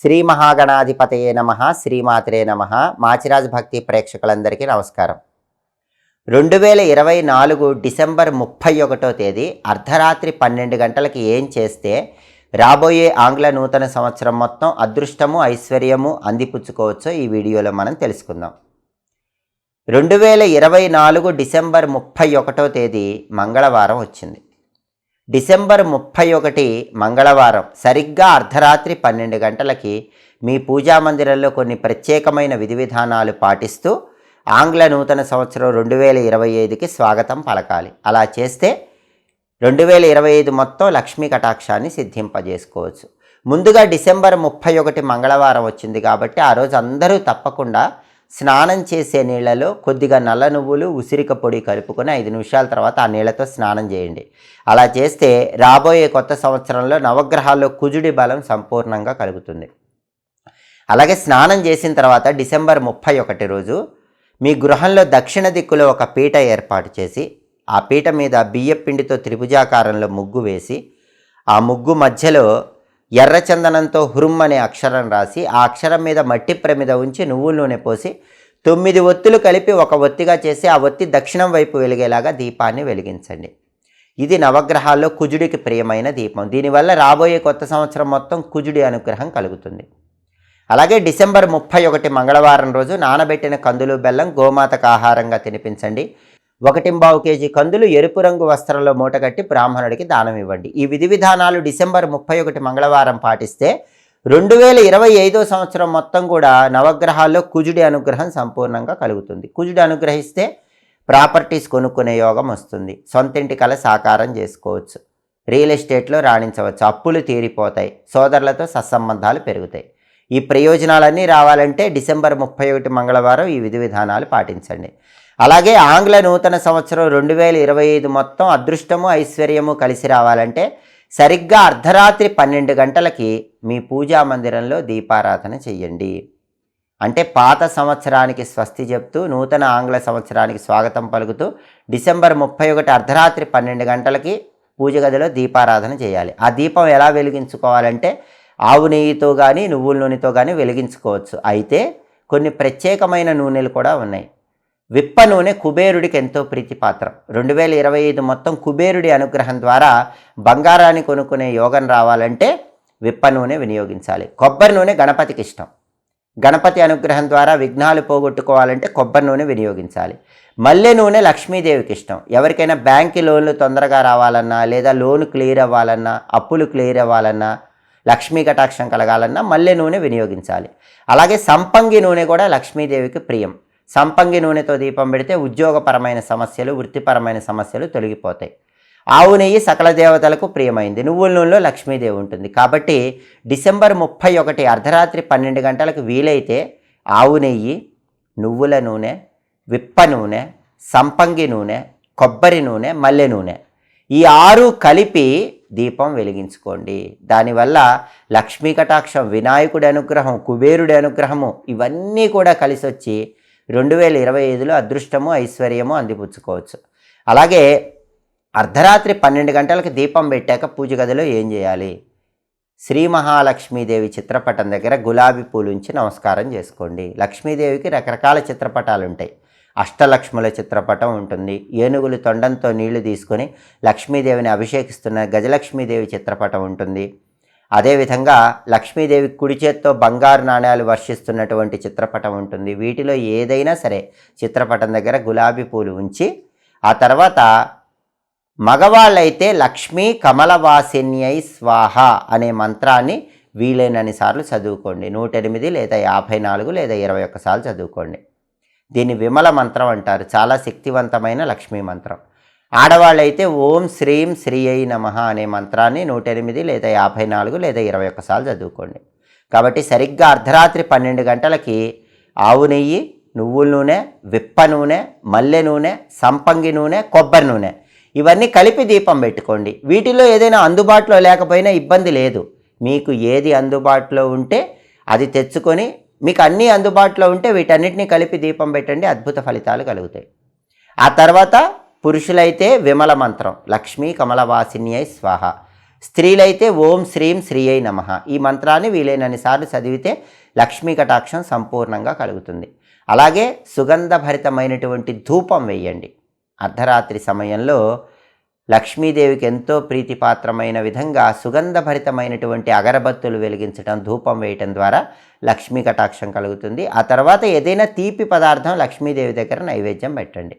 శ్రీ మహాగణాధిపతయే నమ శ్రీమాతరే నమ. మాచిరాజ్ భక్తి ప్రేక్షకులందరికీ నమస్కారం. రెండు వేల ఇరవై నాలుగు డిసెంబర్ ముప్పై ఒకటో తేదీ అర్ధరాత్రి పన్నెండు గంటలకి ఏం చేస్తే రాబోయే ఆంగ్ల నూతన సంవత్సరం మొత్తం అదృష్టము ఐశ్వర్యము అందిపుచ్చుకోవచ్చో ఈ వీడియోలో మనం తెలుసుకుందాం. రెండు వేల ఇరవై నాలుగు డిసెంబర్ ముప్పై ఒకటో తేదీ మంగళవారం వచ్చింది. డిసెంబర్ ముప్పై ఒకటి మంగళవారం సరిగ్గా అర్ధరాత్రి పన్నెండు గంటలకి మీ పూజా మందిరంలో కొన్ని ప్రత్యేకమైన విధి విధానాలు పాటిస్తూ ఆంగ్ల నూతన సంవత్సరం రెండు వేల ఇరవై ఐదుకి స్వాగతం పలకాలి. అలా చేస్తే రెండు వేల ఇరవై ఐదు మొత్తం లక్ష్మీ కటాక్షాన్ని సిద్ధింపజేసుకోవచ్చు. ముందుగా డిసెంబర్ ముప్పై ఒకటి మంగళవారం వచ్చింది కాబట్టి ఆ రోజు అందరూ తప్పకుండా స్నానం చేసే నీళ్ళలో కొద్దిగా నల్ల నువ్వులు ఉసిరిక పొడి కలుపుకొని ఐదు నిమిషాల తర్వాత ఆ నీళ్ళతో స్నానం చేయండి. అలా చేస్తే రాబోయే కొత్త సంవత్సరంలో నవగ్రహాల్లో కుజుడి బలం సంపూర్ణంగా కలుగుతుంది. అలాగే స్నానం చేసిన తర్వాత డిసెంబర్ ముప్పై ఒకటి రోజు మీ గృహంలో దక్షిణ దిక్కులో ఒక పీట ఏర్పాటు చేసి ఆ పీట మీద బియ్యపిండితో త్రిభుజాకారంలో ముగ్గు వేసి ఆ ముగ్గు మధ్యలో ఎర్రచందనంతో హురుమ్ అనే అక్షరం రాసి ఆ అక్షరం మీద మట్టి ప్రమిద ఉంచి నువ్వుల నూనె పోసి తొమ్మిది ఒత్తులు కలిపి ఒక ఒత్తిగా చేసి ఆ ఒత్తి దక్షిణం వైపు వెలిగేలాగా దీపాన్ని వెలిగించండి. ఇది నవగ్రహాల్లో కుజుడికి ప్రియమైన దీపం. దీనివల్ల రాబోయే కొత్త సంవత్సరం మొత్తం కుజుడి అనుగ్రహం కలుగుతుంది. అలాగే డిసెంబర్ ముప్పై ఒకటి మంగళవారం రోజు నానబెట్టిన కందులు బెల్లం గోమాతకు ఆహారంగా తినిపించండి. ఒకటింబావు కేజీ కందులు ఎరుపు రంగు వస్త్రంలో మూటగట్టి బ్రాహ్మణుడికి దానం ఇవ్వండి. ఈ విధి విధానాలు డిసెంబర్ ముప్పై ఒకటి మంగళవారం పాటిస్తే రెండు వేల ఇరవై ఐదో సంవత్సరం మొత్తం కూడా నవగ్రహాల్లో కుజుడి అనుగ్రహం సంపూర్ణంగా కలుగుతుంది. కుజుడి అనుగ్రహిస్తే ప్రాపర్టీస్ కొనుక్కునే యోగం వస్తుంది. సొంతింటి కల సాకారం చేసుకోవచ్చు. రియల్ ఎస్టేట్లో రాణించవచ్చు. అప్పులు తీరిపోతాయి. సోదరులతో సత్సంబంధాలు పెరుగుతాయి. ఈ ప్రయోజనాలన్నీ రావాలంటే డిసెంబర్ ముప్పై ఒకటి మంగళవారం ఈ విధి విధానాలు పాటించండి. అలాగే ఆంగ్ల నూతన సంవత్సరం రెండు వేల ఇరవై ఐదు మొత్తం అదృష్టము ఐశ్వర్యము కలిసి రావాలంటే సరిగ్గా అర్ధరాత్రి పన్నెండు గంటలకి మీ పూజా మందిరంలో దీపారాధన చెయ్యండి. అంటే పాత సంవత్సరానికి స్వస్తి చెప్తూ నూతన ఆంగ్ల సంవత్సరానికి స్వాగతం పలుకుతూ డిసెంబర్ ముప్పై ఒకటి అర్ధరాత్రి పన్నెండు గంటలకి పూజ గదిలో దీపారాధన చేయాలి. ఆ దీపం ఎలా వెలిగించుకోవాలంటే ఆవు నెయ్యితో కానీ నువ్వుల నూనెతో కానీ వెలిగించుకోవచ్చు. అయితే కొన్ని ప్రత్యేకమైన నూనెలు కూడా ఉన్నాయి. విప్ప నూనె కుబేరుడికి ఎంతో ప్రీతిపాత్రం. రెండు వేల ఇరవై ఐదు మొత్తం కుబేరుడి అనుగ్రహం ద్వారా బంగారాన్ని కొనుక్కునే యోగం రావాలంటే విప్ప నూనె వినియోగించాలి. కొబ్బరి నూనె గణపతికి ఇష్టం. గణపతి అనుగ్రహం ద్వారా విఘ్నాలు పోగొట్టుకోవాలంటే కొబ్బరి నూనె వినియోగించాలి. మల్లె నూనె లక్ష్మీదేవికి ఇష్టం. ఎవరికైనా బ్యాంక్ లోన్లు తొందరగా రావాలన్నా లేదా లోన్ క్లియర్ అవ్వాలన్నా అప్పులు క్లియర్ అవ్వాలన్నా లక్ష్మీ కటాక్షం కలగాలన్నా మల్లె నూనె వినియోగించాలి. అలాగే సంపంగి నూనె కూడా లక్ష్మీదేవికి ప్రియం. సంపంగి నూనెతో దీపం పెడితే ఉద్యోగపరమైన సమస్యలు వృత్తిపరమైన సమస్యలు తొలగిపోతాయి. ఆవు నెయ్యి సకల దేవతలకు ప్రియమైంది. నువ్వుల నూనెలో లక్ష్మీదేవి ఉంటుంది. కాబట్టి డిసెంబర్ ముప్పై ఒకటి అర్ధరాత్రి పన్నెండు గంటలకు వీలైతే ఆవు నెయ్యి నువ్వుల నూనె విప్ప నూనె సంపంగి నూనె కొబ్బరి నూనె మల్లె నూనె ఈ ఆరు కలిపి దీపం వెలిగించుకోండి. దానివల్ల లక్ష్మీ కటాక్షం వినాయకుడి అనుగ్రహం కుబేరుడి అనుగ్రహము ఇవన్నీ కూడా కలిసి వచ్చి రెండు వేల ఇరవై ఐదులో అదృష్టము ఐశ్వర్యము అందిపుచ్చుకోవచ్చు. అలాగే అర్ధరాత్రి పన్నెండు గంటలకు దీపం పెట్టాక పూజ గదిలో ఏం చేయాలి? శ్రీ మహాలక్ష్మీదేవి చిత్రపటం దగ్గర గులాబీ పూలు ఉంచి నమస్కారం చేసుకోండి. లక్ష్మీదేవికి రకరకాల చిత్రపటాలు ఉంటాయి అష్టలక్ష్ముల చిత్రపటం ఉంటుంది. ఏనుగులు తొండంతో నీళ్ళు తీసుకొని లక్ష్మీదేవిని అభిషేకిస్తున్న గజలక్ష్మీదేవి చిత్రపటం ఉంటుంది. అదేవిధంగా లక్ష్మీదేవి కుడి చేత్తో బంగారు నాణ్యాలు వర్షిస్తున్నటువంటి చిత్రపటం ఉంటుంది. వీటిలో ఏదైనా సరే చిత్రపటం దగ్గర గులాబీ పూలు ఉంచి ఆ తర్వాత మగవాళ్ళైతే లక్ష్మీ కమలవాసిన్యై స్వాహ అనే మంత్రాన్ని వీలైనన్ని సార్లు చదువుకోండి. నూట ఎనిమిది లేదా యాభై నాలుగు లేదా ఇరవై ఒక్కసార్లు చదువుకోండి. దీన్ని విమల మంత్రం అంటారు. చాలా శక్తివంతమైన లక్ష్మీ మంత్రం. ఆడవాళ్ళైతే ఓం శ్రీం శ్రీ అయి నమ అనే మంత్రాన్ని నూట ఎనిమిది లేదా యాభై నాలుగు లేదా ఇరవై ఒక్కసార్లు చదువుకోండి. కాబట్టి సరిగ్గా అర్ధరాత్రి పన్నెండు గంటలకి ఆవు నెయ్యి నువ్వుల నూనె విప్ప నూనె మల్లె నూనె సంపంగి నూనె కొబ్బరి నూనె ఇవన్నీ కలిపి దీపం పెట్టుకోండి. వీటిలో ఏదైనా అందుబాటులో లేకపోయినా ఇబ్బంది లేదు. మీకు ఏది అందుబాటులో ఉంటే అది తెచ్చుకొని మీకు అన్నీ అందుబాటులో ఉంటే వీటన్నిటిని కలిపి దీపం పెట్టండి అద్భుత ఫలితాలు కలుగుతాయి. ఆ తర్వాత పురుషులైతే విమల మంత్రం లక్ష్మీ కమలవాసిన్యై స్వాహ. స్త్రీలైతే ఓం శ్రీం శ్రీ అయి నమ. ఈ మంత్రాన్ని వీలైనన్ని సార్లు చదివితే లక్ష్మీ కటాక్షం సంపూర్ణంగా కలుగుతుంది. అలాగే సుగంధభరితమైనటువంటి ధూపం వేయండి. అర్ధరాత్రి సమయంలో లక్ష్మీదేవికి ఎంతో ప్రీతిపాత్రమైన విధంగా సుగంధభరితమైనటువంటి అగరబత్తులు వెలిగించడం ధూపం వేయటం ద్వారా లక్ష్మీ కటాక్షం కలుగుతుంది. ఆ తర్వాత ఏదైనా తీపి పదార్థం లక్ష్మీదేవి దగ్గర నైవేద్యం పెట్టండి.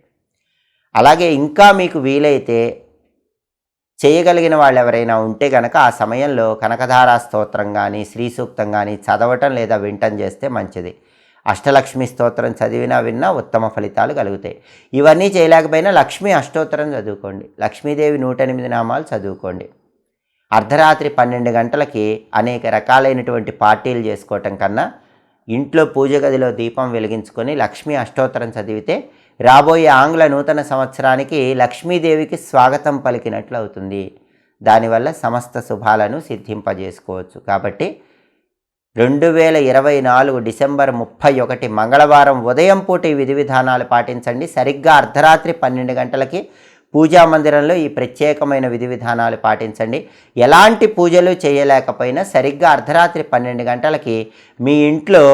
అలాగే ఇంకా మీకు వీలైతే చేయగలిగిన వాళ్ళు ఎవరైనా ఉంటే కనుక ఆ సమయంలో కనకధారా స్తోత్రం కానీ శ్రీ సూక్తం కానీ చదవటం లేదా వింటం చేస్తే మంచిది. అష్టలక్ష్మి స్తోత్రం చదివినా విన్నా ఉత్తమ ఫలితాలు కలుగుతాయి. ఇవన్నీ చేయలేకపోయినా లక్ష్మీ అష్టోత్తరం చదువుకోండి. లక్ష్మీదేవి నూట ఎనిమిది నామాలు చదువుకోండి. అర్ధరాత్రి పన్నెండు గంటలకి అనేక రకాలైనటువంటి పార్టీలు చేసుకోవటం కన్నా ఇంట్లో పూజ గదిలో దీపం వెలిగించుకొని లక్ష్మీ అష్టోత్తరం చదివితే రాబోయే ఆంగ్ల నూతన సంవత్సరానికి లక్ష్మీదేవికి స్వాగతం పలికినట్లు అవుతుంది. దానివల్ల సమస్త శుభాలను సిద్ధింపజేసుకోవచ్చు. కాబట్టి రెండు వేల ఇరవై నాలుగు డిసెంబర్ ముప్పై ఒకటి మంగళవారం ఉదయం పూట ఈ విధి విధానాలు పాటించండి. సరిగ్గా అర్ధరాత్రి పన్నెండు గంటలకి పూజా మందిరంలో ఈ ప్రత్యేకమైన విధి విధానాలు పాటించండి. ఎలాంటి పూజలు చేయలేకపోయినా సరిగ్గా అర్ధరాత్రి పన్నెండు గంటలకి మీ ఇంట్లో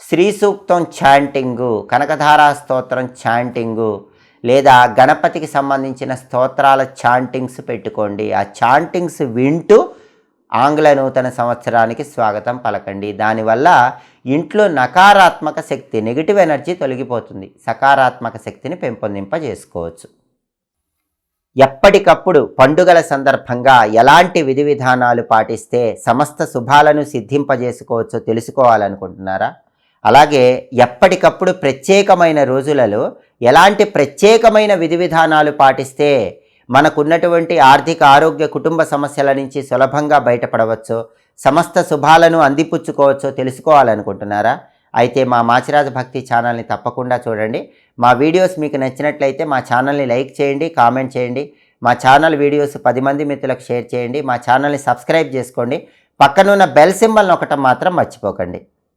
శ్రీ సూక్తం ఛాంటింగు కనకధారా స్తోత్రం ఛాంటింగు లేదా గణపతికి సంబంధించిన స్తోత్రాల ఛాంటింగ్స్ పెట్టుకోండి. ఆ ఛాంటింగ్స్ వింటూ ఆంగ్ల నూతన సంవత్సరానికి స్వాగతం పలకండి. దానివల్ల ఇంట్లో నకారాత్మక శక్తి నెగిటివ్ ఎనర్జీ తొలగిపోతుంది. సకారాత్మక శక్తిని పెంపొందింపజేసుకోవచ్చు. ఎప్పటికప్పుడు పండుగల సందర్భంగా ఎలాంటి విధి విధానాలు పాటిస్తే సమస్త శుభాలను సిద్ధింపజేసుకోవచ్చో తెలుసుకోవాలనుకుంటున్నారా? అలాగే ఎప్పటికప్పుడు ప్రత్యేకమైన రోజులలో ఎలాంటి ప్రత్యేకమైన విధి విధానాలు పాటిస్తే మనకున్నటువంటి ఆర్థిక ఆరోగ్య కుటుంబ సమస్యల నుంచి సులభంగా బయటపడవచ్చో సమస్త శుభాలను అందిపుచ్చుకోవచ్చో తెలుసుకోవాలనుకుంటున్నారా? అయితే మా మాచిరాజ భక్తి ఛానల్ని తప్పకుండా చూడండి. మా వీడియోస్ మీకు నచ్చినట్లయితే మా ఛానల్ని లైక్ చేయండి కామెంట్ చేయండి. మా ఛానల్ వీడియోస్ పది మంది మిత్రులకు షేర్ చేయండి. మా ఛానల్ని సబ్స్క్రైబ్ చేసుకోండి. పక్కనున్న బెల్ సింబల్ని ఒకటం మాత్రం మర్చిపోకండి.